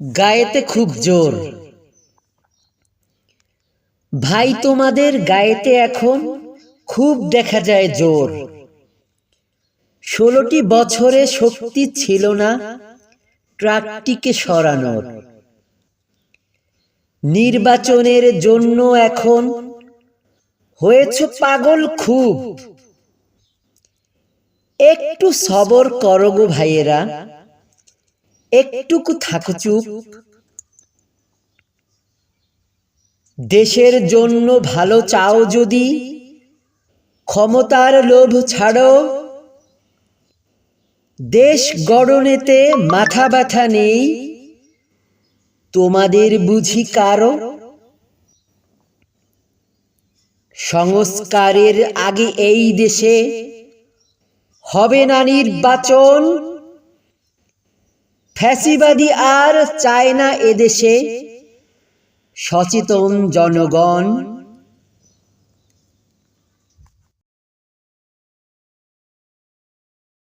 গায়েতে খুব জোর। ভাই তোমাদের গায়েতে এখন খুব দেখা যায় জোর। ষোলোটি বছরে শক্তি ছিল না ট্রাকটিকে সরানোর। নির্বাচনের জন্য এখন হয়েছ পাগল খুব। একটু সবর করো গো ভাইয়েরা। একটুকু থাকো চুপ। দেশের জন্য ভালো চাও যদি ক্ষমতার লোভ ছাড়ো। দেশ গড়নেতে মাথা ব্যথা নেই। তোমাদের বুঝি কারও? সংস্কারের আগে এই দেশে হবে না নির্বাচন ফ্যাসিবাদী আর চায় না এদেশে। সচেতন জনগণ